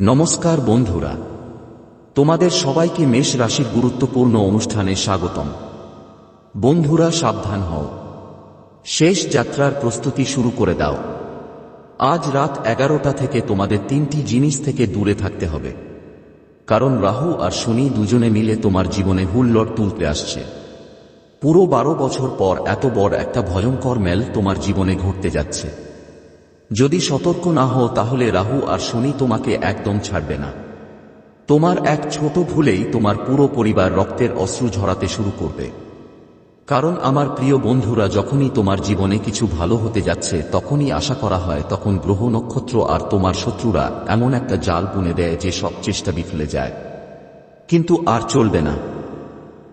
নমস্কার বন্ধুরা, তোমাদের সবাইকে মেষ রাশির গুরুত্বপূর্ণ অনুষ্ঠানে স্বাগতম। বন্ধুরা, সাবধান হও। শেষ যাত্রার প্রস্তুতি শুরু করে দাও। আজ রাত এগারোটা থেকে তোমাদের তিনটি জিনিস থেকে দূরে থাকতে হবে। কারণ রাহু আর শনি দুজনে মিলে তোমার জীবনে হুল্লড় তুলতে আসছে। পুরো বারো বছর পর এত বড় একটা ভয়ঙ্কর মেল তোমার জীবনে ঘটতে যাচ্ছে। যদি সতর্ক না হও তাহলে রাহু আর শনি তোমাকে একদম ছাড়বে না। তোমার এক ছোট ভুলেই তোমার পুরো পরিবার রক্তের অশ্রু ঝরাতে শুরু করবে। কারণ আমার প্রিয় বন্ধুরা, যখনই তোমার জীবনে কিছু ভালো হতে যাচ্ছে, তখনই আশা করা হয় তখন গ্রহ নক্ষত্র আর তোমার শত্রুরা এমন একটা জাল বুনে দেয় যে সব চেষ্টা বিফলে যায়। কিন্তু আর চলবে না।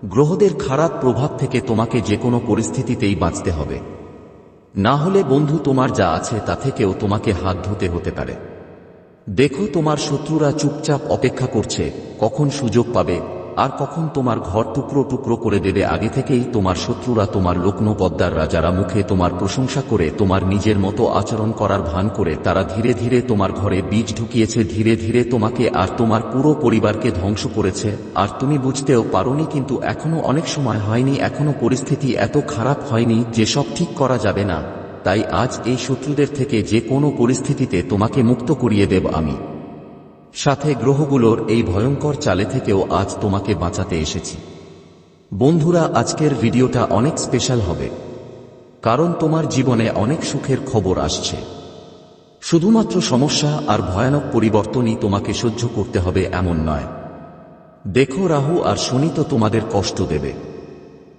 গ্রহদের খারাপ প্রভাব থেকে তোমাকে যে কোনো পরিস্থিতিতেই বাঁচতে হবে। না হলে বন্ধু তোমার যা আছে তা থেকেও তোমাকে হাত ধুতে হতে পারে। দেখো তোমার শত্রুরা চুপচাপ অপেক্ষা করছে, কখন সুযোগ পাবে আর কখন তোমার ঘর টুকরো টুকরো করে দেবে? আগে থেকেই তোমার শত্রুরা তোমার লোকনো পদ্মাররা যারা মুখে তোমার প্রশংসা করে, তোমার নিজের মতো আচরণ করার ভান করে, তারা ধীরে ধীরে তোমার ঘরে বীজ ঢুকিয়েছে, ধীরে ধীরে তোমাকে আর তোমার পুরো পরিবারকে ধ্বংস করেছে। আর তুমি বুঝতেও পারোনি কিন্তু এখনও অনেক সময় হয়নি, এখনও পরিস্থিতি এত খারাপ হয়নি যে সব ঠিক করা যাবে না। তাই আজ এই শত্রুদের থেকে যে কোনো পরিস্থিতিতে তোমাকে মুক্ত করিয়ে দেব আমি। সাথে গ্রহগুলোর এই ভয়ঙ্কর চালে থেকেও আজ তোমাকে বাঁচাতে এসেছি। বন্ধুরা, আজকের ভিডিওটা অনেক স্পেশাল হবে, কারণ তোমার জীবনে অনেক সুখের খবর আসছে। শুধুমাত্র সমস্যা আর ভয়ানক পরিবর্তনই তোমাকে সহ্য করতে হবে এমন নয়। দেখো, রাহু আর শনি তো তোমাদের কষ্ট দেবে।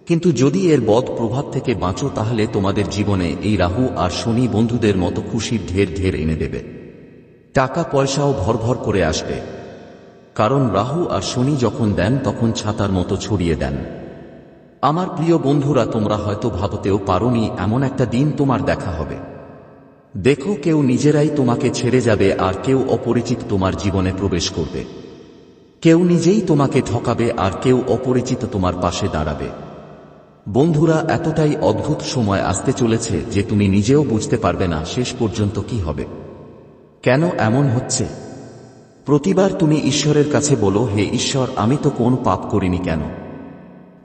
কিন্তু যদি এর বদ প্রভাব থেকে বাঁচো, তাহলে তোমাদের জীবনে এই রাহু আর শনি বন্ধুদের মতো খুশির ঢের ঢের এনে দেবে। টাকা পয়সাও ভর ভর করে আসবে। কারণ রাহু আর শনি যখন দেন, তখন ছাতার মতো ছড়িয়ে দেন। আমার প্রিয় বন্ধুরা, তোমরা হয়তো ভাবতেও পারোনি, এমন একটা দিন তোমার দেখা হবে। দেখো, কেউ নিজেরাই তোমাকে ছেড়ে যাবে আর কেউ অপরিচিত তোমার জীবনে প্রবেশ করবে। কেউ নিজেই তোমাকে ঠকাবে আর কেউ অপরিচিত তোমার পাশে দাঁড়াবে। বন্ধুরা, এতটাই অদ্ভুত সময় আসতে চলেছে যে তুমি নিজেও বুঝতে পারবে না শেষ পর্যন্ত কি হবে। কেন এমন হচ্ছে? প্রতিবার তুমি ঈশ্বরের কাছে বলো, হে ঈশ্বর, আমি তো কোন পাপ করিনি কেন?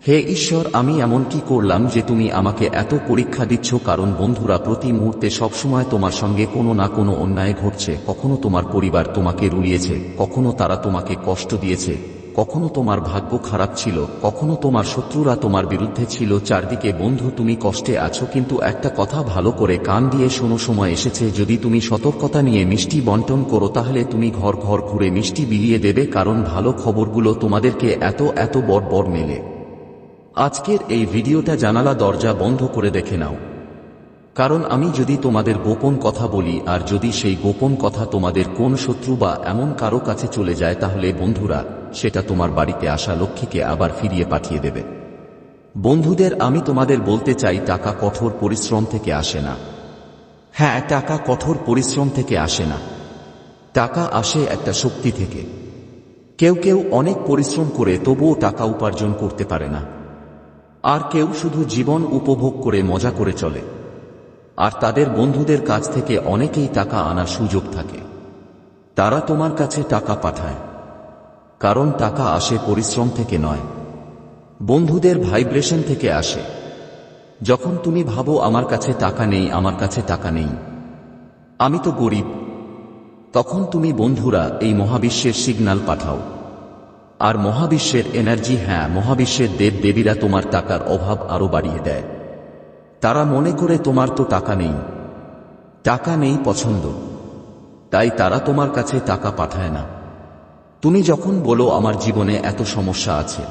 হে ঈশ্বর, আমি এমন কি করলাম যে তুমি আমাকে এত পরীক্ষা দিচ্ছ? কারণ বন্ধুরা, প্রতি মুহূর্তে সবসময় তোমার সঙ্গে কোনো না কোনো অন্যায় ঘটছে। কখনো তোমার পরিবার তোমাকে রুলিয়েছে, কখনো তারা তোমাকে কষ্ট দিয়েছে। কখনো তোমার ভাগ্য খারাপ ছিল, কখনো তোমার শত্রুরা তোমার বিরুদ্ধে ছিল, চারদিকে, বন্ধু, তুমি কষ্টে আছো, কিন্তু একটা কথা ভালো করে কান দিয়ে শোনো, সময় এসেছে, যদি তুমি সতর্কতা নিয়ে মিষ্টি বন্টন করো, তাহলে তুমি ঘর ঘর ঘুরে মিষ্টি বিলিয়ে দেবে, কারণ ভালো খবরগুলো তোমাদেরকে এত এত বড় বড় মেলে। আজকের এই ভিডিওটা জানালা দরজা বন্ধ করে দেখে নাও। কারণ আমি যদি তোমাদের গোপন কথা বলি, আর যদি সেই গোপন কথা তোমাদের কোন শত্রু বা এমন কারও কাছে চলে যায়, তাহলে বন্ধুরা সেটা তোমার বাড়িতে আসা লক্ষ্মীকে আবার ফিরিয়ে পাঠিয়ে দেবে। বন্ধুদের আমি তোমাদের বলতে চাই, টাকা কঠোর পরিশ্রম থেকে আসে না। হ্যাঁ টাকা কঠোর পরিশ্রম থেকে আসে না। টাকা আসে একটা শক্তি থেকে। কেউ কেউ অনেক পরিশ্রম করে তবুও টাকা উপার্জন করতে পারে না। আর কেউ শুধু জীবন উপভোগ করে মজা করে চলে। আর তাদের বন্ধুদের কাছ থেকে অনেকেই টাকা আনার সুযোগ থাকে। তারা তোমার কাছে টাকা পাঠায়। কারণ টাকা আসে পরিশ্রম থেকে নয়। বন্ধুদের ভাইব্রেশন থেকে আসে। যখন তুমি ভাবো আমার কাছে টাকা নেই, আমার কাছে টাকা নেই। আমি তো গরিব। তখন তুমি বন্ধুরা এই মহাবিশ্বের সিগন্যাল পাঠাও। আর মহাবিশ্বের এনার্জি হ্যাঁ মহাবিশ্বের দেব দেবীরা তোমার টাকার অভাব আরও বাড়িয়ে দেয়। তারা মনে করে তোমার তো টাকা নেই। টাকা নেই পছন্দ। তাই তারা তোমার কাছে টাকা পাঠায় না। তুমি যখন বলো আমার জীবনে এত সমস্যা আছে,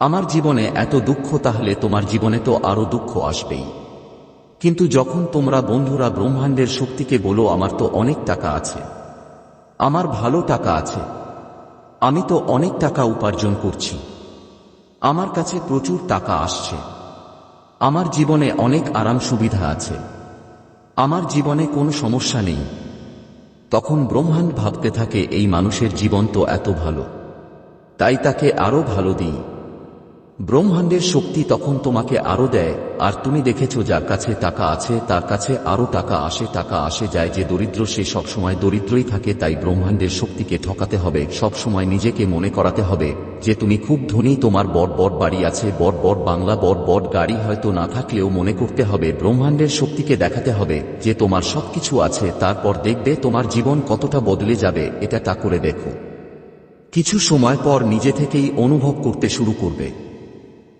আমার জীবনে এত দুঃখ, তাহলে তোমার জীবনে তো আরও দুঃখ আসবেই। কিন্তু যখন তোমরা বন্ধুরা ব্রহ্মাণ্ডের শক্তিকে বলো আমার তো অনেক টাকা আছে, আমার ভালো টাকা আছে, আমি তো অনেক টাকা উপার্জন করছি, আমার কাছে প্রচুর টাকা আসছে, আমার জীবনে অনেক আরাম সুবিধা আছে, আমার জীবনে কোনো সমস্যা নেই। তখন ব্রহ্মাণ্ড ভাবতে থাকে, এই মানুষের জীবন তো এত ভালো। তাই তাকে আরও ভালো দিই। ব্রহ্মাণ্ডের শক্তি তখন তোমাকে আরও দেয়, আর তুমি দেখেছ যার কাছে টাকা আছে, তার কাছে আরও টাকা আসে টাকা আসে যায়, যে দরিদ্র সে সবসময় দরিদ্রই থাকে, তাই ব্রহ্মাণ্ডের শক্তিকে ঠকাতে হবে, সবসময় নিজেকে মনে করাতে হবে, যে তুমি খুব ধনী, তোমার বড় বড় বাড়ি আছে, বড় বড় বাংলা, বড় বড় গাড়ি হয়তো না থাকলেও মনে করতে হবে, ব্রহ্মাণ্ডের শক্তিকে দেখাতে হবে, যে তোমার সবকিছু আছে, তারপর দেখবে তোমার জীবন কতটা বদলে যাবে, এটা তা করে দেখো। কিছু সময় পর নিজে থেকেই অনুভব করতে শুরু করবে।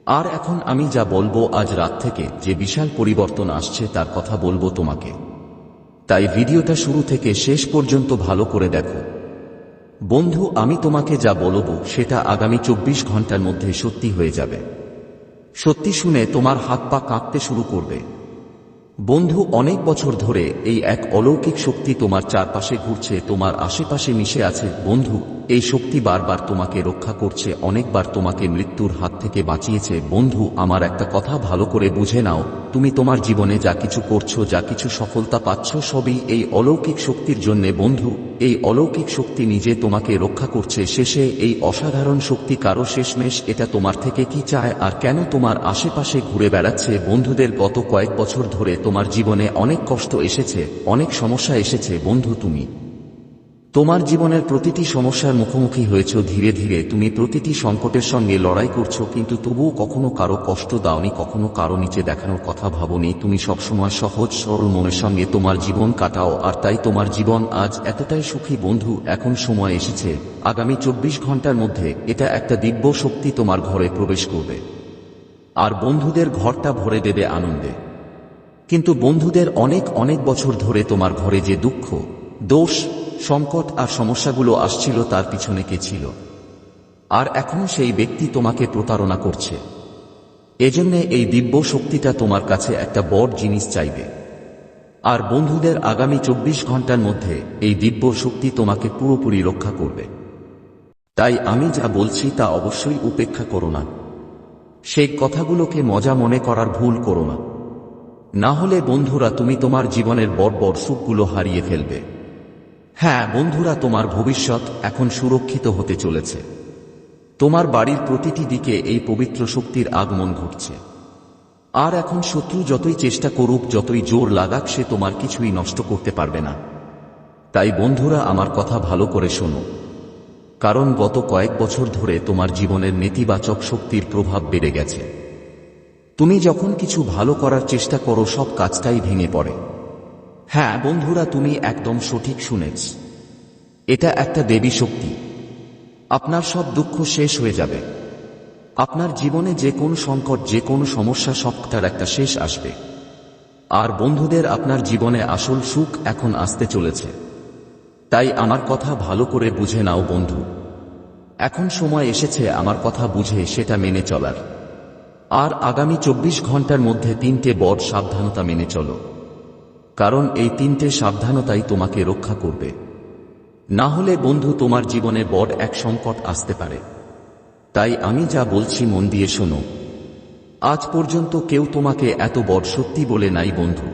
আর এখন আমি যা বলব আজ রাত থেকে, যে বিশাল পরিবর্তন আসছে তার কথা বলব তোমাকে। তাই ভিডিওটা শুরু থেকে শেষ পর্যন্ত ভালো করে দেখো। বন্ধু, আমি তোমাকে যা বলব সেটা আগামী চব্বিশ ঘণ্টার মধ্যে সত্যি হয়ে যাবে। সত্যি শুনে তোমার হাত পা কাঁপতে শুরু করবে। বন্ধু, অনেক বছর ধরে এই এক অলৌকিক শক্তি তোমার চারপাশে ঘুরছে, তোমার আশেপাশে মিশে আছে। বন্ধু এই শক্তি বারবার তোমাকে রক্ষা করছে, অনেকবার তোমাকে মৃত্যুর হাত থেকে বাঁচিয়েছে। বন্ধু, আমার একটা কথা ভালো করে বুঝে নাও। তুমি তোমার জীবনে যা কিছু করছ, যা কিছু সফলতা পাচ্ছ, সবই এই অলৌকিক শক্তির জন্যে। বন্ধু, এই অলৌকিক শক্তি নিজে তোমাকে রক্ষা করছে। শেষে এই অসাধারণ শক্তি কারও শেষমেশ, এটা তোমার থেকে কি চায়? আর কেন তোমার আশেপাশে ঘুরে বেড়াচ্ছে? বন্ধুদের গত কয়েক বছর ধরে তোমার জীবনে অনেক কষ্ট এসেছে, অনেক সমস্যা এসেছে। বন্ধু, তুমি তোমার জীবনের প্রতিটি সমস্যার মুখোমুখি হয়েছ ধীরে ধীরে। তুমি প্রতিটি সংকটের সঙ্গে লড়াই করছ, কিন্তু তবুও কখনো কারও কষ্ট দাওনি, কখনো কারও নিচে দেখানোর কথা ভাবনি। তুমি সবসময় সহজ, সরল মনের সঙ্গে তোমার জীবন কাটাও, আর তাই তোমার জীবন আজ এতটাই সুখী বন্ধু, এখন সময় এসেছে। আগামী চব্বিশ ঘণ্টার মধ্যে এটা একটা দিব্য শক্তি তোমার ঘরে প্রবেশ করবে। আর বন্ধুদের ঘরটা ভরে দেবে আনন্দে। কিন্তু বন্ধুদের অনেক অনেক বছর ধরে তোমার ঘরে যে দুঃখ, দোষ সংকট আর সমস্যাগুলো আসছিল, তার পিছনে কে ছিল? আর এখন সেই ব্যক্তি তোমাকে প্রতারণা করছে। এজন্যে এই দিব্য শক্তিটা তোমার কাছে একটা বড় জিনিস চাইবে। আর বন্ধুদের আগামী চব্বিশ ঘণ্টার মধ্যে এই দিব্য শক্তি তোমাকে পুরোপুরি রক্ষা করবে। তাই আমি যা বলছি তা অবশ্যই উপেক্ষা করো না। সেই কথাগুলোকে মজা মনে করার ভুল করো না। না হলে বন্ধুরা, তুমি তোমার জীবনের বড় বড় সুখগুলো হারিয়ে ফেলবে। হ্যাঁ বন্ধুরা, তোমার ভবিষ্যৎ এখন সুরক্ষিত হতে চলেছে। তোমার বাড়ির প্রতিটি দিকে এই পবিত্র শক্তির আগমন ঘটছে। আর এখন শত্রু যতই চেষ্টা করুক, যতই জোর লাগাক, সে তোমার কিছুই নষ্ট করতে পারবে না। তাই বন্ধুরা, আমার কথা ভালো করে শোনো। কারণ গত কয়েক বছর ধরে তোমার জীবনের নেতিবাচক শক্তির প্রভাব বেড়ে গেছে। তুমি যখন কিছু ভালো করার চেষ্টা করো, সব কাজটাই ভেঙে পড়ে। হ্যাঁ বন্ধুরা, তুমি একদম সঠিক শুনেছ। এটা একটা দেবী শক্তি। আপনার সব দুঃখ শেষ হয়ে যাবে। আপনার জীবনে যে কোনো সংকট, যে কোনো সমস্যা সবটার একটা শেষ আসবে। আর বন্ধুদের আপনার জীবনে আসল সুখ এখন আসতে চলেছে। তাই আমার কথা ভালো করে বুঝে নাও, বন্ধু। এখন সময় এসেছে আমার কথা বুঝে সেটা মেনে চলার। আর আগামী চব্বিশ ঘণ্টার মধ্যে তিনটে বড় সাবধানতা মেনে চলো। কারণ এই তিনটে সাবধানতাই তোমাকে রক্ষা করবে। না হলে বন্ধু তোমার জীবনে বড় এক সংকট আসতে পারে। তাই আমি যা বলছি মন দিয়ে শোনো। আজ পর্যন্ত কেউ তোমাকে এত বড় সত্যি বলে নাই বন্ধু।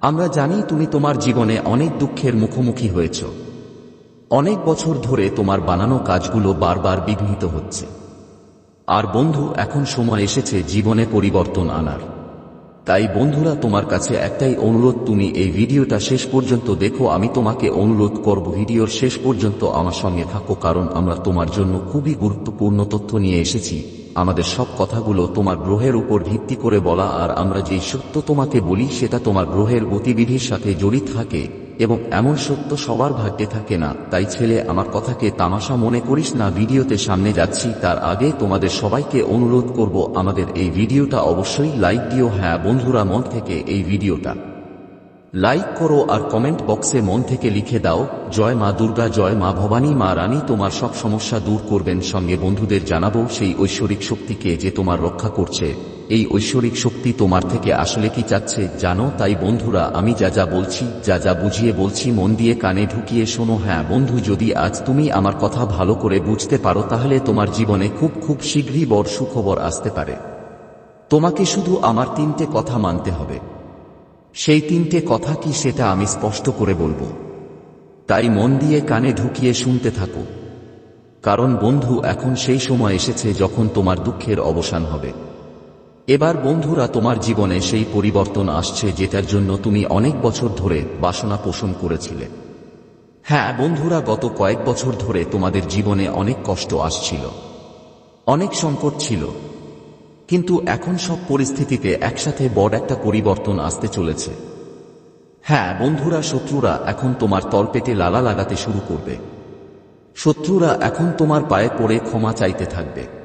আমরা জানি তুমি তোমার জীবনে অনেক দুঃখের মুখোমুখি হয়েছ। অনেক বছর ধরে তোমার বানানো কাজগুলো বারবার বিঘ্নিত হচ্ছে। আর বন্ধু, এখন সময় এসেছে জীবনে পরিবর্তন আনার। তাই বন্ধুরা, তোমার কাছে একটাই অনুরোধ, তুমি এই ভিডিওটা শেষ পর্যন্ত দেখো, আমি তোমাকে অনুরোধ করব ভিডিওর শেষ পর্যন্ত আমার সঙ্গে থাকো, কারণ আমরা তোমার জন্য খুবই গুরুত্বপূর্ণ তথ্য নিয়ে এসেছি। আমাদের সব কথাগুলো তোমার গ্রহের উপর ভিত্তি করে বলা, আর আমরা যেই সত্য তোমাকে বলি, সেটা তোমার গ্রহের গতিবিধির সাথে জড়িত থাকে। এবং এমন সত্য সবার ভাগ্যে থাকে না। তাই ছেলে, আমার কথাকে তামাশা মনে করিস না। ভিডিওতে সামনে যাচ্ছি, তার আগে তোমাদের সবাইকে অনুরোধ করব, আমাদের এই ভিডিওটা অবশ্যই লাইক দিও। হ্যাঁ বন্ধুরা, মন থেকে এই ভিডিওটা। লাইক করো আর কমেন্ট বক্সে মন থেকে লিখে দাও, জয় মা দুর্গা, জয় মা ভবানী, মা রানী, তোমার সব সমস্যা দূর করবেন। সঙ্গে বন্ধুদের জানাব সেই ঐশ্বরিক শক্তিকে যে তোমার রক্ষা করছে। এই ঐশ্বরিক শক্তি তোমার থেকে আসলে কি চাচ্ছে? জানো, তাই বন্ধুরা, আমি যা যা বলছি, যা যা বুঝিয়ে বলছি, মন দিয়ে কানে ঢুকিয়ে শোনো। হ্যাঁ বন্ধু, যদি আজ তুমি আমার কথা ভালো করে বুঝতে পারো, তাহলে তোমার জীবনে খুব খুব শীঘ্রই বড় সুখবর আসতে পারে। তোমাকে শুধু আমার তিনটে কথা মানতে হবে। সেই তিনটে কথা কি সেটা আমি স্পষ্ট করে বলব। তাই মন দিয়ে কানে ঢুকিয়ে শুনতে থাকো। কারণ বন্ধু এখন সেই সময় এসেছে যখন তোমার দুঃখের অবসান হবে। এবার বন্ধুরা, তোমার জীবনে সেই পরিবর্তন আসছে যেটার জন্য তুমি অনেক বছর ধরে বাসনা পোষণ করেছিলে। হ্যাঁ বন্ধুরা, গত কয়েক বছর ধরে তোমাদের জীবনে অনেক কষ্ট আসছিল, অনেক সংকট ছিল। কিন্তু এখন সব পরিস্থিতিতে একসাথে বড় একটা পরিবর্তন আসতে চলেছে। হ্যাঁ বন্ধুরা, শত্রুরা এখন তোমার তলপেটে লালা লাগাতে শুরু করবে। শত্রুরা এখন তোমার পায়ে পড়ে ক্ষমা চাইতে থাকবে।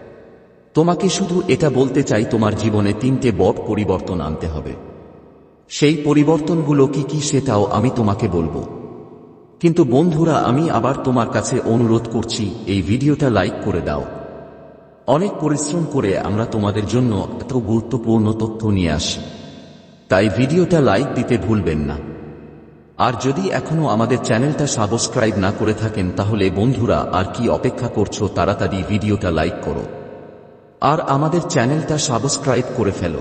তোমাকে শুধু এটা বলতে চাই, তোমার জীবনে তিনটে বড় পরিবর্তন আনতে হবে। সেই পরিবর্তনগুলো কি কি সেটাও আমি তোমাকে বলব। কিন্তু বন্ধুরা, আমি আবার তোমার কাছে অনুরোধ করছি, এই ভিডিওটা লাইক করে দাও। অনেক পরিশ্রম করে আমরা তোমাদের জন্য এত গুরুত্বপূর্ণ তথ্য নিয়ে আসি। তাই ভিডিওটা লাইক দিতে ভুলবেন না। আর যদি এখনও আমাদের চ্যানেলটা সাবস্ক্রাইব না করে থাকেন, তাহলে বন্ধুরা, আর কি অপেক্ষা করছ তাড়াতাড়ি ভিডিওটা লাইক করো। আর আমাদের চ্যানেলটা সাবস্ক্রাইব করে ফেলো।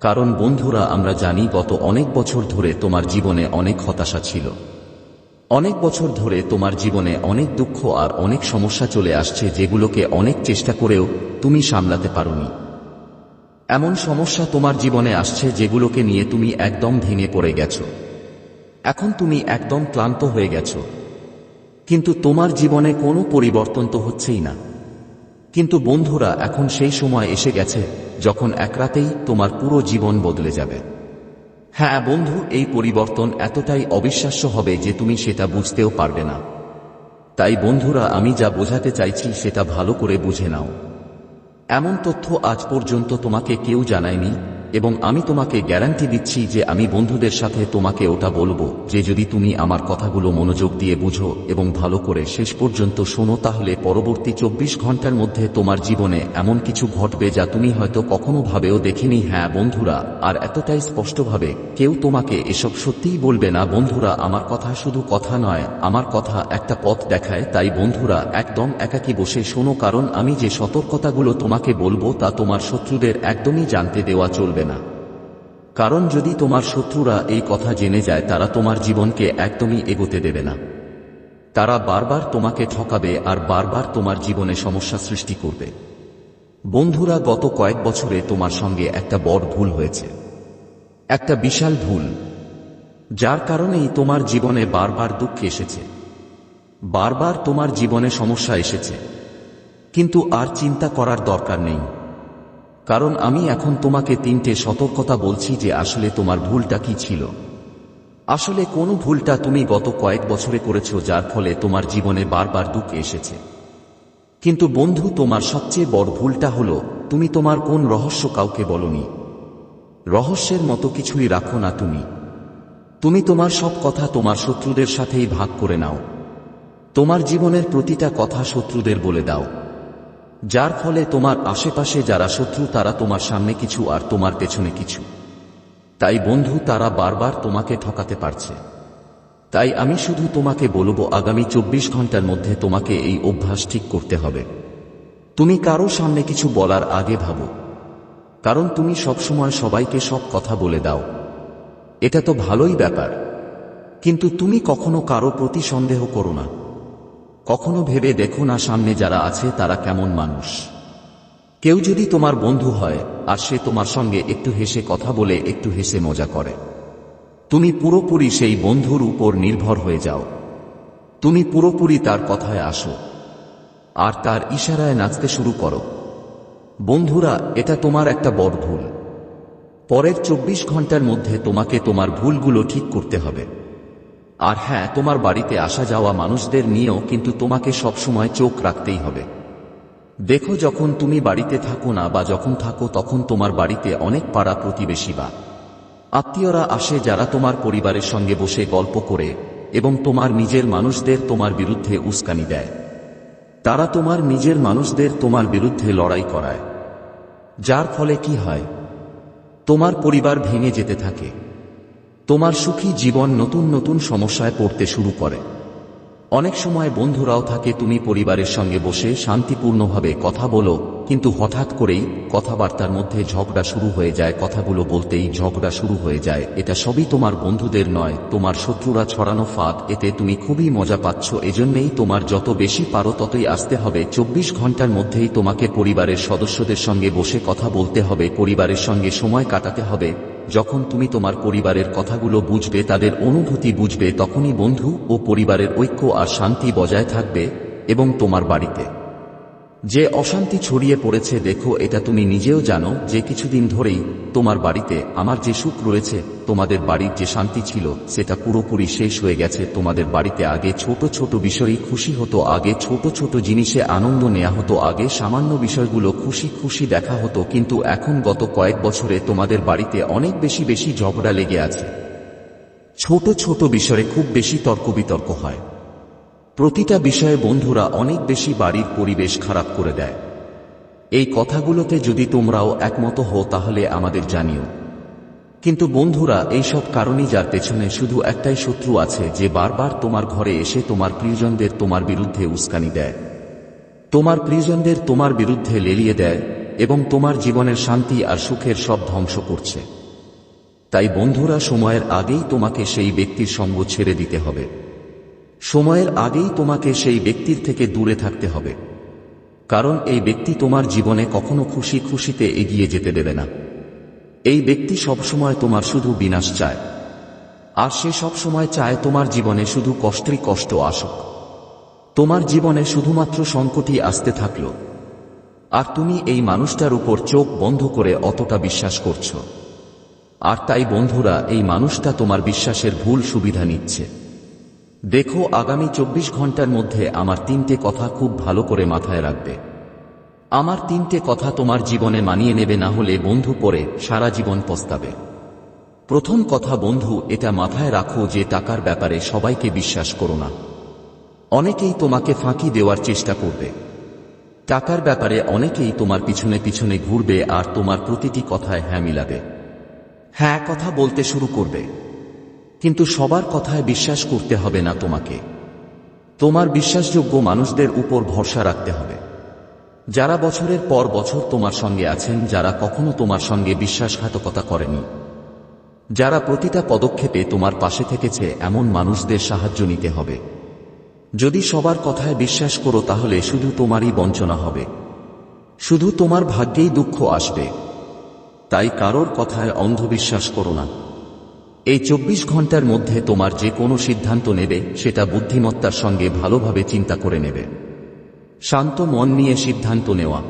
কারণ বন্ধুরা, আমরা জানি গত অনেক বছর ধরে তোমার জীবনে অনেক হতাশা ছিল। অনেক বছর ধরে তোমার জীবনে অনেক দুঃখ আর অনেক সমস্যা চলে আসছে যেগুলোকে অনেক চেষ্টা করেও তুমি সামলাতে পারোনি। এমন সমস্যা তোমার জীবনে আসছে যেগুলোকে নিয়ে তুমি একদম ভেঙে পড়ে গেছো। এখন তুমি একদম ক্লান্ত হয়ে গেছো। কিন্তু তোমার জীবনে কোনো পরিবর্তন তো হচ্ছেই না। কিন্তু বন্ধুরা, এখন সেই সময় এসে গেছে যখন এক রাতেই তোমার পুরো জীবন বদলে যাবে। হ্যাঁ বন্ধু, এই পরিবর্তন এতটাই অবিশ্বাস্য হবে যে তুমি সেটা বুঝতেও পারবে না। তাই বন্ধুরা, আমি যা বোঝাতে চাইছি সেটা ভালো করে বুঝে নাও। এমন তথ্য আজ পর্যন্ত তোমাকে কেউ জানায়নি এবং আমি তোমাকে গ্যারান্টি দিচ্ছি যে আমি বন্ধুদের সাথে তোমাকে ওটা বলব, যে যদি তুমি আমার কথাগুলো মনোযোগ দিয়ে বুঝো এবং ভালো করে শেষ পর্যন্ত শোনো, তাহলে পরবর্তী চব্বিশ ঘণ্টার মধ্যে তোমার জীবনে এমন কিছু ঘটবে যা তুমি হয়তো কখনো ভাবেও দেখিনি। হ্যাঁ বন্ধুরা, আর এতটাই স্পষ্টভাবে, কেউ তোমাকে এসব সত্যিই বলবে না, বন্ধুরা, আমার কথা শুধু কথা নয়, আমার কথা একটা পথ দেখায়, তাই বন্ধুরা, একদম একাকি বসে শোনো, কারণ আমি যে সতর্কতাগুলো তোমাকে বলব তা তোমার শত্রুদের একদমই জানতে দেওয়া চলবে না। কারণ যদি তোমার শত্রুরা এই কথা জেনে যায়, তারা তোমার জীবনকে একদমই এগোতে দেবে না। তারা বারবার তোমাকে ঠকাবে আর বারবার তোমার জীবনে সমস্যা সৃষ্টি করবে। বন্ধুরা, গত কয়েক বছরে তোমার সঙ্গে একটা বড় ভুল হয়েছে। একটা বিশাল ভুল, যার কারণেই তোমার জীবনে বারবার দুঃখ এসেছে। বারবার তোমার জীবনে সমস্যা এসেছে। কিন্তু আর চিন্তা করার দরকার নেই। কারণ আমি এখন তোমাকে তিনটে সতর্কতা বলছি যে আসলে তোমার ভুলটা কি ছিল। আসলে কোন ভুলটা তুমি গত কয়েক বছরে করেছ যার ফলে তোমার জীবনে বারবার দুঃখ এসেছে। কিন্তু বন্ধু, তোমার সবচেয়ে বড় ভুলটা হলো, তুমি তোমার কোন রহস্য কাউকে বলনি। রহস্যের মতো কিছুই রাখো না তুমি। তুমি তোমার সব কথা তোমার শত্রুদের সাথেই ভাগ করে নাও। তোমার জীবনের প্রতিটা কথা শত্রুদের বলে দাও। যার ফলে তোমার আশেপাশে যারা শত্রু, তারা তোমার সামনে কিছু আর তোমার পেছনে কিছু। তাই বন্ধু, তারা বারবার তোমাকে ঠকাতে পারছে। তাই আমি শুধু তোমাকে বলব, আগামী চব্বিশ ঘণ্টার মধ্যে তোমাকে এই অভ্যাস ঠিক করতে হবে। তুমি কারও সামনে কিছু বলার আগে ভাবো। কারণ তুমি সবসময় সবাইকে সব কথা বলে দাও। এটা তো ভালোই ব্যাপার। কিন্তু তুমি কখনো কারও প্রতি সন্দেহ করো না। কখনো ভেবে দেখো না সামনে যারা আছে তারা কেমন মানুষ। কেউ যদি তোমার বন্ধু হয়, আর সে তোমার সঙ্গে একটু হেসে কথা বলে, একটু হেসে মজা করে। তুমি পুরোপুরি সেই বন্ধুর উপর নির্ভর হয়ে যাও। তুমি পুরোপুরি তার কথায় আসো। আর তার ইশারায় নাচতে শুরু করো। বন্ধুরা, এটা তোমার একটা বড় ভুল। পরের চব্বিশ ঘণ্টার মধ্যে তোমাকে তোমার ভুলগুলো ঠিক করতে হবে। আর হ্যাঁ তোমার বাড়িতে আসা যাওয়া মানুষদের নিয়েও কিন্তু তোমাকে সবসময় চোখ রাখতেই হবে। দেখো যখন তুমি বাড়িতে থাকো না বা যখন থাকো তখন তোমার বাড়িতে অনেক পাড়া প্রতিবেশী বা আত্মীয়রা আসে যারা তোমার পরিবারের সঙ্গে বসে গল্প করে এবং তোমার নিজের মানুষদের তোমার বিরুদ্ধে উস্কানি দেয়। তারা তোমার নিজের মানুষদের তোমার বিরুদ্ধে লড়াই করায়। যার ফলে কি হয়? তোমার পরিবার ভেঙে যেতে থাকে। তোমার সুখী জীবন নতুন নতুন সমস্যায় পড়তে শুরু করে। অনেক সময় বন্ধুরাও থাকে, তুমি পরিবারের সঙ্গে বসে শান্তিপূর্ণভাবে কথা বলো, কিন্তু হঠাৎ করেই কথাবার্তার মধ্যে ঝগড়া শুরু হয়ে যায়, কথাগুলো বলতেই ঝগড়া শুরু হয়ে যায়। এটা সবই তোমার বন্ধুদের নয়, তোমার শত্রুরা ছড়ানো ফাঁদ, এতে তুমি খুবই মজা পাচ্ছ, এজন্যই তোমার যত বেশি পারো ততই আসতে হবে। চব্বিশ ঘণ্টার মধ্যেই তোমাকে পরিবারের সদস্যদের সঙ্গে বসে কথা বলতে হবে, পরিবারের সঙ্গে সময় কাটাতে হবে। যখন তুমি তোমার পরিবারের কথাগুলো বুঝবে, তাদের অনুভূতি বুঝবে, তখনই বন্ধু ও পরিবারের ঐক্য আর শান্তি বজায় থাকবে এবং তোমার বাড়িতে। যে অশান্তি ছড়িয়ে পড়েছে, দেখো, এটা তুমি নিজেও জানো, যে কিছুদিন ধরেই তোমার বাড়িতে আমার যে সুখ রয়েছে, তোমাদের বাড়ির যে শান্তি ছিল, সেটা পুরোপুরি শেষ হয়ে গেছে। তোমাদের বাড়িতে আগে ছোট ছোট বিষয়ই খুশি হতো, আগে ছোট ছোট জিনিসে আনন্দ নেওয়া হতো, আগে সামান্য বিষয়গুলো খুশি খুশি দেখা হতো, কিন্তু এখন গত কয়েক বছরে তোমাদের বাড়িতে অনেক বেশি বেশি ঝগড়া লেগে আছে। ছোট ছোট বিষয়ে খুব বেশি তর্ক বিতর্ক হয়। প্রতিটা বিষয়ে বন্ধুরা অনেক বেশি বাড়ির পরিবেশ খারাপ করে দেয়। এই কথাগুলোতে যদি তোমরাও একমত হও তাহলে আমাদের জানিও। কিন্তু বন্ধুরা এইসব কারণই যার পেছনে শুধু একটাই শত্রু আছে যে বারবার তোমার ঘরে এসে তোমার প্রিয়জনদের তোমার বিরুদ্ধে উস্কানি দেয়। তোমার প্রিয়জনদের তোমার বিরুদ্ধে লেলিয়ে দেয় এবং তোমার জীবনের শান্তি আর সুখের সব ধ্বংস করছে। তাই বন্ধুরা, সময়ের আগেই তোমাকে সেই ব্যক্তির সঙ্গ ছেড়ে দিতে হবে। সময়ের আগেই তোমাকে সেই ব্যক্তির থেকে দূরে থাকতে হবে। কারণ এই ব্যক্তি তোমার জীবনে কখনো খুশি খুশিতে এগিয়ে যেতে দেবে না। এই ব্যক্তি সবসময় তোমার শুধু বিনাশ চায়। আর সে সবসময় চায় তোমার জীবনে শুধু কষ্টই কষ্ট আসুক। তোমার জীবনে শুধুমাত্র সংকটই আসতে থাকল। আর তুমি এই মানুষটার উপর চোখ বন্ধ করে অতটা বিশ্বাস করছ। আর তাই বন্ধুরা, এই মানুষটা তোমার বিশ্বাসের ভুল সুবিধা নিচ্ছে। দেখো, আগামী চব্বিশ ঘণ্টার মধ্যে আমার তিনটে কথা খুব ভালো করে মাথায় রাখবে। আমার তিনটে কথা তোমার জীবনে মানিয়ে নেবে, না হলে বন্ধু পরে সারা জীবন পস্তাবে। প্রথম কথা, বন্ধু, এটা মাথায় রাখো যে টাকার ব্যাপারে সবাইকে বিশ্বাস করো না। অনেকেই তোমাকে ফাঁকি দেওয়ার চেষ্টা করবে। টাকার ব্যাপারে অনেকেই তোমার পিছনে পিছনে ঘুরবে আর তোমার প্রতিটি কথায় হ্যাঁ মিলাবে। হ্যাঁ কথা বলতে শুরু করবে। কিন্তু সবার কথায় বিশ্বাস করতে হবে না তোমাকে। তোমার বিশ্বাসযোগ্য মানুষদের উপর ভরসা রাখতে হবে। যারা বছরের পর বছর তোমার সঙ্গে আছেন, যারা কখনো তোমার সঙ্গে বিশ্বাসঘাতকতা করেনি। যারা প্রতিটা পদক্ষেপে তোমার পাশে থেকেছে, এমন মানুষদের সাহায্য নিতে হবে। যদি সবার কথায় বিশ্বাস করো, তাহলে শুধু তোমারই বঞ্চনা হবে। শুধু তোমার ভাগ্যেই দুঃখ আসবে। তাই কারোর কথায় অন্ধবিশ্বাস করো না। এই চব্বিশ ঘণ্টার মধ্যে তোমার যে কোনো সিদ্ধান্ত নেবে, সেটা বুদ্ধিমত্তার সঙ্গে ভালোভাবে চিন্তা করে নেবে। শান্ত মন নিয়ে সিদ্ধান্ত নেওয়া।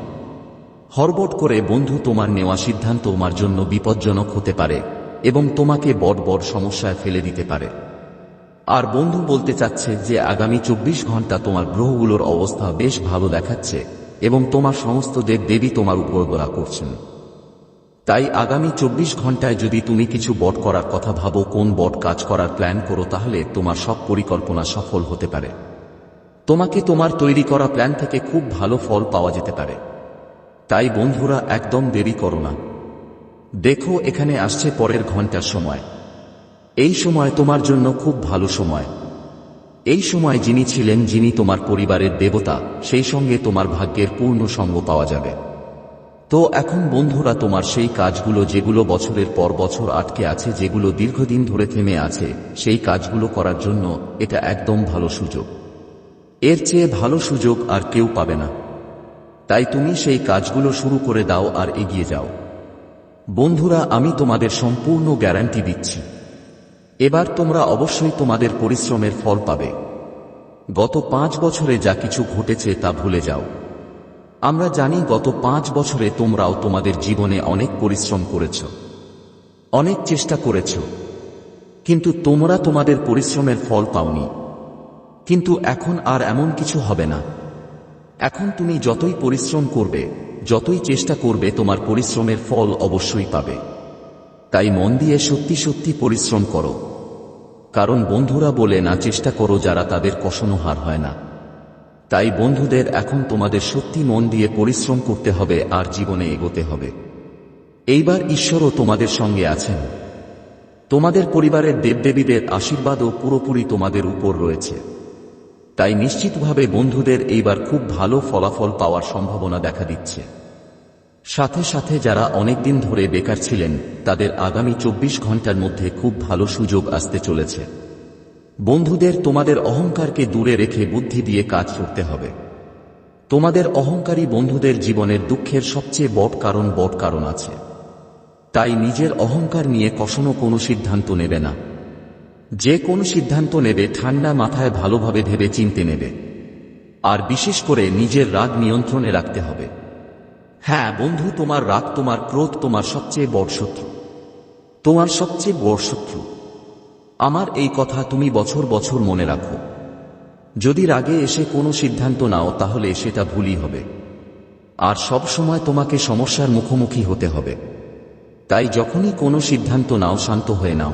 হরবট করে বন্ধু তোমার নেওয়া সিদ্ধান্ত তোমার জন্য বিপজ্জনক হতে পারে এবং তোমাকে বড় বড় সমস্যায় ফেলে দিতে পারে। আর বন্ধু বলতে চাচ্ছে যে আগামী চব্বিশ ঘণ্টা তোমার গ্রহগুলোর অবস্থা বেশ ভালো দেখাচ্ছে এবং তোমার সমস্ত দেব দেবী তোমার উপর গোলা করছেন। তাই আগামী চব্বিশ ঘন্টায় যদি তুমি কিছু বট করার কথা ভাবো, কোন বট কাজ করার প্ল্যান করো, তাহলে তোমার সব পরিকল্পনা সফল হতে পারে। তোমাকে তোমার তৈরি করা প্ল্যান থেকে খুব ভালো ফল পাওয়া যেতে পারে। তাই বন্ধুরা, একদম দেরি করো না। দেখো, এখানে আসছে পরের ঘণ্টার সময়। এই সময় তোমার জন্য খুব ভালো সময়। এই সময় যিনি ছিলেন, যিনি তোমার পরিবারের দেবতা, সেই সঙ্গে তোমার ভাগ্যের পূর্ণ সঙ্গ পাওয়া যাবে। তো এখন বন্ধুরা তোমার সেই কাজগুলো যেগুলো বছরের পর বছর আটকে আছে, যেগুলো দীর্ঘদিন ধরে থেমে আছে, সেই কাজগুলো করার জন্য এটা একদম ভালো সুযোগ। এর চেয়ে ভালো সুযোগ আর কেউ পাবে না। তাই তুমি সেই কাজগুলো শুরু করে দাও আর এগিয়ে যাও। বন্ধুরা, আমি তোমাদের সম্পূর্ণ গ্যারান্টি দিচ্ছি। এবার তোমরা অবশ্যই তোমাদের পরিশ্রমের ফল পাবে। গত পাঁচ বছরে যা কিছু ঘটেছে তা ভুলে যাও। আমরা জানি গত পাঁচ বছরে তোমরাও তোমাদের জীবনে অনেক পরিশ্রম করেছ। অনেক চেষ্টা করেছ। কিন্তু তোমরা তোমাদের পরিশ্রমের ফল পাওনি। কিন্তু এখন আর এমন কিছু হবে না। এখন তুমি যতই পরিশ্রম করবে, যতই চেষ্টা করবে, তোমার পরিশ্রমের ফল অবশ্যই পাবে। তাই মন দিয়ে সত্যি সত্যি পরিশ্রম করো। কারণ বন্ধুরা বলে, না, চেষ্টা করো যারা তাদের কষনো হার হয় না। তাই বন্ধুদের এখন তোমাদের সত্যি মন দিয়ে পরিশ্রম করতে হবে আর জীবনে এগোতে হবে। এইবার ঈশ্বরও তোমাদের সঙ্গে আছেন। তোমাদের পরিবারের দেবদেবীদের আশীর্বাদও পুরোপুরি তোমাদের উপর রয়েছে। তাই নিশ্চিতভাবে বন্ধুদের এইবার খুব ভালো ফলাফল পাওয়ার সম্ভাবনা দেখা দিচ্ছে। সাথে সাথে যারা অনেকদিন ধরে বেকার ছিলেন, তাদের আগামী চব্বিশ ঘণ্টার মধ্যে খুব ভালো সুযোগ আসতে চলেছে। বন্ধুদের তোমাদের অহংকারকে দূরে রেখে বুদ্ধি দিয়ে কাজ করতে হবে। তোমাদের অহংকারী বন্ধুদের জীবনের দুঃখের সবচেয়ে বড় কারণ বড় কারণ আছে। তাই নিজের অহংকার নিয়ে কখনো কোনো সিদ্ধান্ত নেবে না। যে কোনো সিদ্ধান্ত নেবে, ঠান্ডা মাথায় ভালোভাবে ভেবে চিনতে নেবে। আর বিশেষ করে নিজের রাগ নিয়ন্ত্রণে রাখতে হবে। হ্যাঁ বন্ধু, তোমার রাগ, তোমার ক্রোধ তোমার সবচেয়ে বড় শত্রু। তোমার সবচেয়ে বড় শত্রু। আমার এই কথা তুমি বছর বছর মনে রাখো। যদি রাগে এসে কোনো সিদ্ধান্ত নাও, তাহলে সেটা ভুলই হবে। আর সব সময় তোমাকে সমস্যার মুখোমুখি হতে হবে। তাই যখনই কোনো সিদ্ধান্ত নাও, শান্ত হয়ে নাও।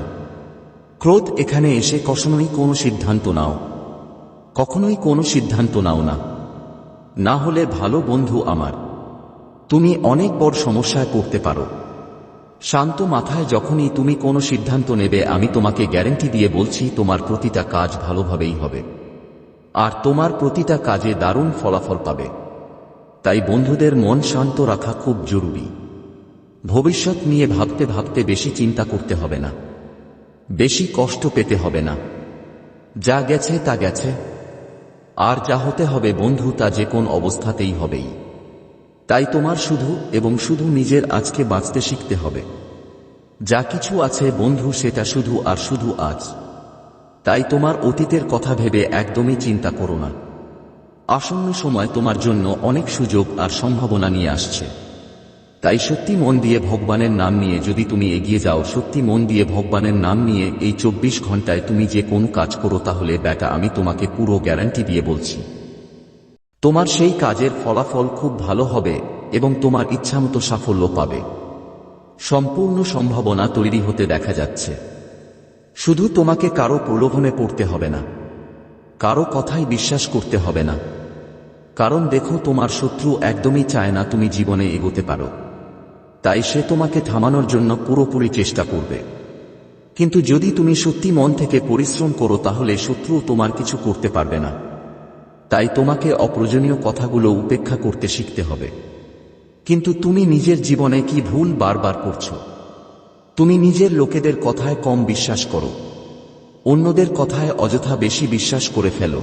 ক্রোধ এখানে এসে কখনোই কোনো সিদ্ধান্ত নাও। কখনোই কোনো সিদ্ধান্ত নাও না। না হলে ভালো বন্ধু আমার। তুমি অনেক বড় সমস্যায় পড়তে পারো। শান্ত মাথায় যখনই তুমি কোনো সিদ্ধান্ত নেবে, আমি তোমাকে গ্যারেন্টি দিয়ে বলছি, তোমার প্রতিটা কাজ ভালোভাবেই হবে। আর তোমার প্রতিটা কাজে দারুণ ফলাফল পাবে। তাই বন্ধুদের মন শান্ত রাখা খুব জরুরি। ভবিষ্যৎ নিয়ে ভাবতে ভাবতে বেশি চিন্তা করতে হবে না। বেশি কষ্ট পেতে হবে না। যা গেছে তা গেছে। আর যা হতে হবে বন্ধু, তা যে কোন অবস্থাতেই হবেই। তাই তোমার শুধু এবং শুধু নিজের আজকে বাঁচতে শিখতে হবে। যা কিছু আছে বন্ধু সেটা শুধু আর শুধু আজ। তাই তোমার অতীতের কথা ভেবে একদমই চিন্তা করো না। আসন্ন সময় তোমার জন্য অনেক সুযোগ আর সম্ভাবনা নিয়ে আসছে। তাই সত্যি মন দিয়ে ভগবানের নাম নিয়ে যদি তুমি এগিয়ে যাও, সত্যি মন দিয়ে ভগবানের নাম নিয়ে এই চব্বিশ ঘন্টায় তুমি যে কোন কাজ করো তাহলে বেটা আমি তোমাকে পুরো গ্যারান্টি দিয়ে বলছি। তোমার সেই কাজের ফলাফল খুব ভালো হবে এবং তোমার ইচ্ছামতো সাফল্য পাবে। সম্পূর্ণ সম্ভাবনা তৈরি হতে দেখা যাচ্ছে। শুধু তোমাকে কারও প্রলোভনে পড়তে হবে না। কারও কথাই বিশ্বাস করতে হবে না। কারণ দেখো তোমার শত্রু একদমই চায় না তুমি জীবনে এগোতে পারো। তাই সে তোমাকে থামানোর জন্য পুরোপুরি চেষ্টা করবে। কিন্তু যদি তুমি সত্যি মন থেকে পরিশ্রম করো তাহলে শত্রু তোমার কিছু করতে পারবে না। তাই তোমাকে অপ্রয়োজনীয় কথাগুলো উপেক্ষা করতে শিখতে হবে। কিন্তু তুমি নিজের জীবনে কি ভুল বারবার করছ? তুমি নিজের লোকেদের কথায় কম বিশ্বাস করো। অন্যদের কথায় অযথা বেশি বিশ্বাস করে ফেলো।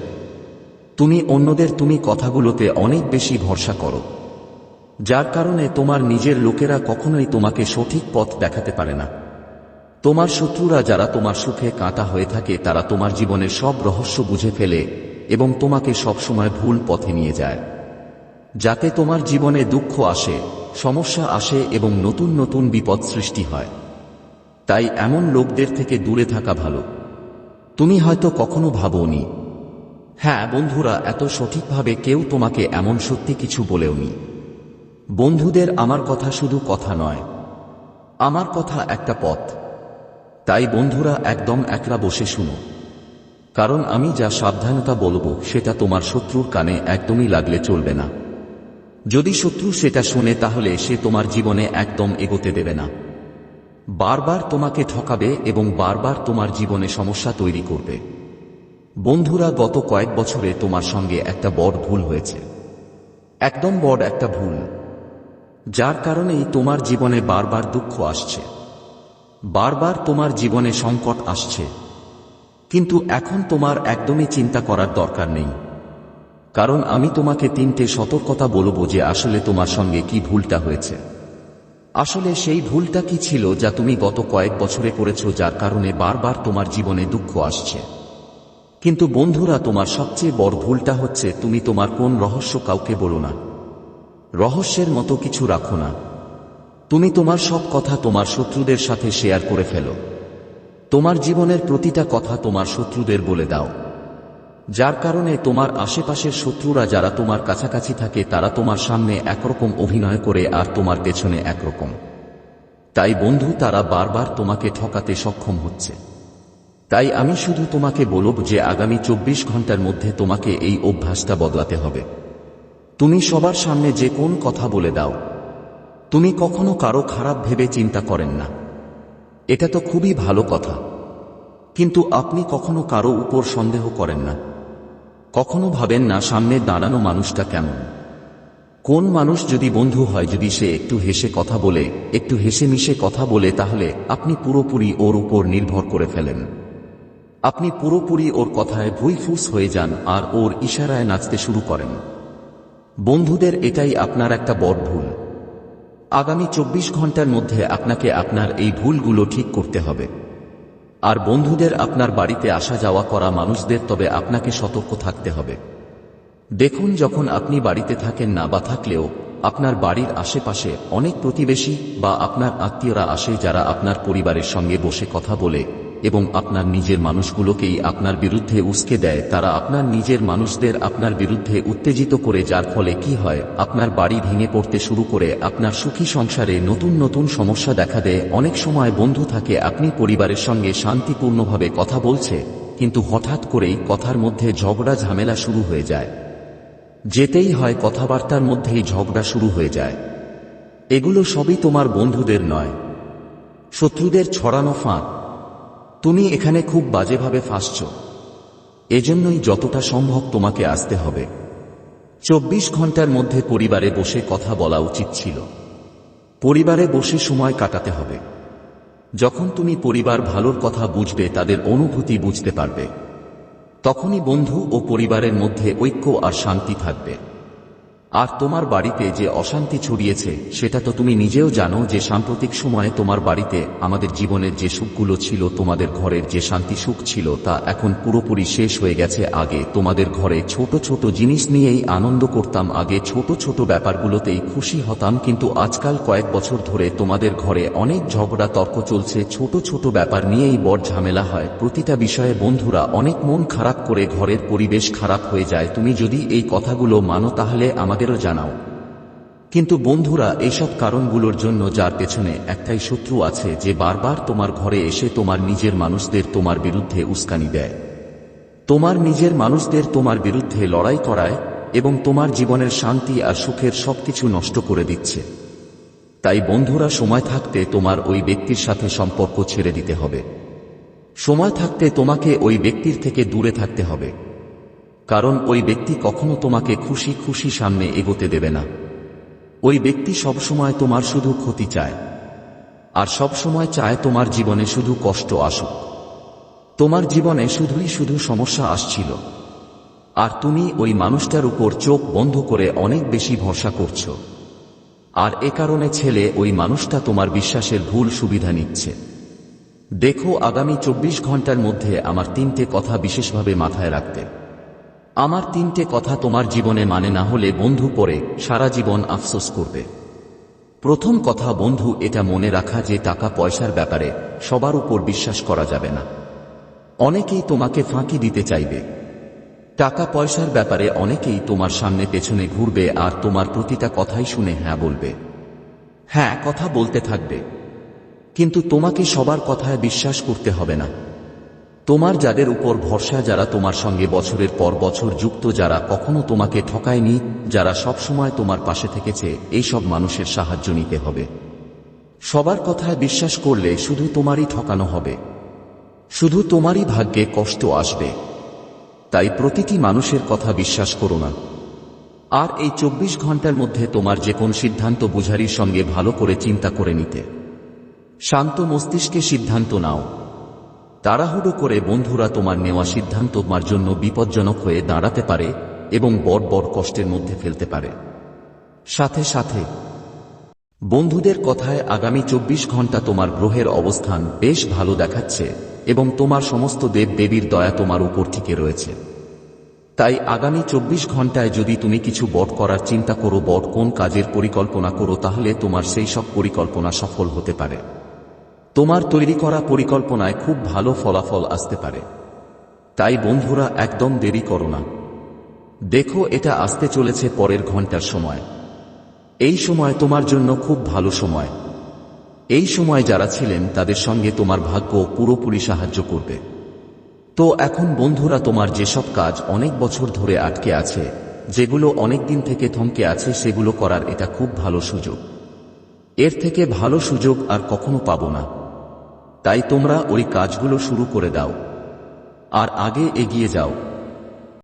তুমি অন্যদের তুমি কথাগুলোতে অনেক বেশি ভরসা করো। যার কারণে তোমার নিজের লোকেরা কখনোই তোমাকে সঠিক পথ দেখাতে পারে না। তোমার শত্রুরা যারা তোমার সুখে কাঁটা হয়ে থাকে, তারা তোমার জীবনের সব রহস্য বুঝে ফেলে এবং তোমাকে সবসময় ভুল পথে নিয়ে যায়। যাতে তোমার জীবনে দুঃখ আসে, সমস্যা আসে এবং নতুন নতুন বিপদ সৃষ্টি হয়। তাই এমন লোকদের থেকে দূরে থাকা ভালো। তুমি হয়তো কখনো ভাবোনি হ্যাঁ বন্ধুরা, এত সঠিকভাবে কেউ তোমাকে এমন সত্যি কিছু বলেওনি। বন্ধুদের আমার কথা শুধু কথা নয়, আমার কথা একটা পথ। তাই বন্ধুরা, একদম একলা বসে শুনো। কারণ আমি যা সাবধানতা বলব সেটা তোমার শত্রুর কানে একদমই লাগলে চলবে না। যদি শত্রু সেটা শুনে তাহলে সে তোমার জীবনে একদম এগোতে দেবে না। বারবার তোমাকে ঠকাবে এবং বারবার তোমার জীবনে সমস্যা তৈরি করবে। বন্ধুরা, গত কয়েক বছরে তোমার সঙ্গে একটা বড় ভুল হয়েছে। একদম বড় একটা ভুল, যার কারণেই তোমার জীবনে বারবার দুঃখ আসছে। বারবার তোমার জীবনে সংকট আসছে। কিন্তু এখন তোমার একদমই চিন্তা করার দরকার নেই। কারণ আমি তোমাকে তিনটে সতর্কতা বলব যে আসলে তোমার সঙ্গে কি ভুলটা হয়েছে। আসলে সেই ভুলটা কি ছিল যা তুমি গত কয়েক বছরে করেছ যার কারণে বারবার তোমার জীবনে দুঃখ আসছে। কিন্তু বন্ধুরা, তোমার সবচেয়ে বড় ভুলটা হচ্ছে তুমি তোমার কোন রহস্য কাউকে বলো না। রহস্যের মতো কিছু রাখো না। তুমি তোমার সব কথা তোমার শত্রুদের সাথে শেয়ার করে ফেলো। তোমার জীবনের প্রতিটা কথা তোমার শত্রুদের বলে দাও। যার কারণে তোমার আশেপাশের শত্রুরা যারা তোমার কাছাকাছি থাকে, তারা তোমার সামনে একরকম অভিনয় করে আর তোমার পেছনে একরকম। তাই বন্ধু, তারা বারবার তোমাকে ঠকাতে সক্ষম হচ্ছে। তাই আমি শুধু তোমাকে বলব যে আগামী চব্বিশ ঘণ্টার মধ্যে তোমাকে এই অভ্যাসটা বদলাতে হবে। তুমি সবার সামনে যে কোন কথা বলে দাও। তুমি কখনো কারও খারাপ ভেবে চিন্তা করেন না। এটা তো খুবই ভালো কথা। কিন্তু আপনি কখনো কারও উপর সন্দেহ করেন না। কখনো ভাবেন না সামনে দাঁড়ানো মানুষটা কেমন। কোন মানুষ যদি বন্ধু হয়, যদি সে একটু হেসে কথা বলে, একটু হেসে মিশে কথা বলে, তাহলে আপনি পুরোপুরি ওর উপর নির্ভর করে ফেলেন। আপনি পুরোপুরি ওর কথায় ভুইফুস হয়ে যান আর ওর ইশারায় নাচতে শুরু করেন। বন্ধুদের এটাই আপনার একটা বড় ভুল। আগামী চব্বিশ ঘণ্টার মধ্যে আপনাকে আপনার এই ভুলগুলো ঠিক করতে হবে। আর বন্ধুদের আপনার বাড়িতে আসা যাওয়া করা মানুষদের তবে আপনাকে সতর্ক থাকতে হবে। দেখুন, যখন আপনি বাড়িতে থাকেন না বা থাকলেও, আপনার বাড়ির আশেপাশে অনেক প্রতিবেশী বা আপনার আত্মীয়রা আসে যারা আপনার পরিবারের সঙ্গে বসে কথা বলে। এবং আপনার নিজের মানুষগুলোকেই আপনার বিরুদ্ধে উস্কে দেয়। তারা আপনার নিজের মানুষদের আপনার বিরুদ্ধে উত্তেজিত করে, যার ফলে কি হয়? আপনার বাড়ি ভেঙে পড়তে শুরু করে, আপনার সুখী সংসারে নতুন নতুন সমস্যা দেখা দেয়। অনেক সময় বন্ধু থাকে, আপনি পরিবারের সঙ্গে শান্তিপূর্ণভাবে কথা বলছে, কিন্তু হঠাৎ করেই কথার মধ্যে ঝগড়া ঝামেলা শুরু হয়ে যায়। যেতেই হয়, কথাবার্তার মধ্যেই ঝগড়া শুরু হয়ে যায়। এগুলো সবই তোমার বন্ধুদের নয়। শত্রুদের ছড়ানো ফাঁদ। তুমি এখানে খুব বাজেভাবে ফাঁসছ। এজন্যই যতটা সম্ভব তোমাকে আসতে হবে। চব্বিশ ঘণ্টার মধ্যে পরিবারে বসে কথা বলা উচিত ছিল। পরিবারে বসে সময় কাটাতে হবে। যখন তুমি পরিবার ভালোর কথা বুঝবে, তাদের অনুভূতি বুঝতে পারবে। তখনই বন্ধু ও পরিবারের মধ্যে ঐক্য আর শান্তি থাকবে। আর তোমার বাড়িতে যে অশান্তি ছড়িয়েছে, সেটা তো তুমি নিজেও জানো যে সাম্প্রতিক সময়ে তোমার বাড়িতে আমাদের জীবনের যে সুখগুলো ছিল, তোমাদের ঘরের যে শান্তি সুখ ছিল, তা এখন পুরোপুরি শেষ হয়ে গেছে আগে। তোমাদের ঘরে ছোট ছোট জিনিস নিয়েই আনন্দ করতাম, আগে ছোট ছোট ব্যাপারগুলোতেই খুশি হতাম, কিন্তু আজকাল কয়েক বছর ধরে তোমাদের ঘরে অনেক ঝগড়া তর্ক চলছে, ছোট ছোট ব্যাপার নিয়েই বড় ঝামেলা হয়। প্রতিটা বিষয়ে বন্ধুরা অনেক মন খারাপ করে ঘরের পরিবেশ খারাপ হয়ে যায়। তুমি যদি এই কথাগুলো মানো, তাহলে আমাদেরও জানাও। কিন্তু বন্ধুরা এইসব কারণগুলোর জন্য যার পেছনে একটাই শত্রু আছে যে বারবার তোমার ঘরে এসে তোমার নিজের মানুষদের তোমার বিরুদ্ধে উস্কানি দেয়। তোমার নিজের মানুষদের তোমার বিরুদ্ধে লড়াই করায় এবং তোমার জীবনের শান্তি আর সুখের সবকিছু নষ্ট করে দিচ্ছে। তাই বন্ধুরা, সময় থাকতে তোমার ওই ব্যক্তির সাথে সম্পর্ক ছেড়ে দিতে হবে। সময় থাকতে তোমাকে ওই ব্যক্তির থেকে দূরে থাকতে হবে। কারণ ওই ব্যক্তি কখনো তোমাকে খুশি খুশি সামনে এগোতে দেবে না। ওই ব্যক্তি সবসময় তোমার শুধু ক্ষতি চায়। আর সবসময় চায় তোমার জীবনে শুধু কষ্ট আসুক। তোমার জীবনে শুধুই শুধু সমস্যা আসছিল। আর তুমি ওই মানুষটার উপর চোখ বন্ধ করে অনেক বেশি ভরসা করছ। আর এ কারণে ছেলে ওই মানুষটা তোমার বিশ্বাসের ভুল সুবিধা নিচ্ছে। দেখো আগামী চব্বিশ ঘণ্টার মধ্যে আমার তিনটে কথা বিশেষভাবে মাথায় রাখতে। আমার তিনটে কথা তোমার জীবনে মানে না হলে বন্ধু পরে সারা জীবন আফসোস করবে। প্রথম কথা, বন্ধু, এটা মনে রাখা যে টাকা পয়সার ব্যাপারে সবার উপর বিশ্বাস করা যাবে না। অনেকেই তোমাকে ফাঁকি দিতে চাইবে। টাকা পয়সার ব্যাপারে অনেকেই তোমার সামনে পেছনে ঘুরবে আর তোমার প্রতিটা কথাই শুনে হ্যাঁ বলবে। হ্যাঁ কথা বলতে থাকবে। কিন্তু তোমাকে সবার কথায় বিশ্বাস করতে হবে না। তোমার যাদের উপর ভরসা যারা তোমার সঙ্গে বছরের পর বছর যুক্ত, যারা কখনো তোমাকে ঠকায়নি, যারা সবসময় তোমার পাশে থেকেছে, এই সব মানুষের সাহায্য নিতে হবে। সবার কথায় বিশ্বাস করলে শুধু তোমারই ঠকানো হবে। শুধু তোমারই ভাগ্যে কষ্ট আসবে। তাই প্রতিটি মানুষের কথা বিশ্বাস করো না। আর এই চব্বিশ ঘণ্টার মধ্যে তোমার যে কোন সিদ্ধান্ত বুঝারির সঙ্গে ভালো করে চিন্তা করে নিতে। শান্ত মস্তিষ্কে সিদ্ধান্ত নাও। তাড়াহুড়ো করে বন্ধুরা তোমার নেওয়া সিদ্ধান্ত তোমার জন্য বিপজ্জনক হয়ে দাঁড়াতে পারে এবং বড় বড় কষ্টের মধ্যে ফেলতে পারে। সাথে সাথে, বন্ধুদের কথায় আগামী চব্বিশ ঘণ্টা তোমার গ্রহের অবস্থান বেশ ভালো দেখাচ্ছে এবং তোমার সমস্ত দেব দেবীর দয়া তোমার উপর থেকে রয়েছে। তাই আগামী চব্বিশ ঘন্টায় যদি তুমি কিছু বট করার চিন্তা করো, বট কোন কাজের পরিকল্পনা করো, তাহলে তোমার সেই সব পরিকল্পনা সফল হতে পারে। তোমার তৈরি করা পরিকল্পনায় খুব ভালো ফলাফল আসতে পারে। তাই বন্ধুরা, একদম দেরি করো না। দেখো, এটা আসতে চলেছে পরের ঘণ্টার সময়। এই সময় তোমার জন্য খুব ভালো সময়। এই সময় যারা ছিলেন, তাদের সঙ্গে তোমার ভাগ্য পুরোপুরি সাহায্য করবে। তো এখন বন্ধুরা, তোমার যেসব কাজ অনেক বছর ধরে আটকে আছে, যেগুলো অনেক দিন থেকে থমকে আছে, সেগুলো করার এটা খুব ভালো সুযোগ। এর থেকে ভালো সুযোগ আর কখনো পাবো না। তাই তোমরা ওই কাজগুলো শুরু করে দাও। আর আগে এগিয়ে যাও।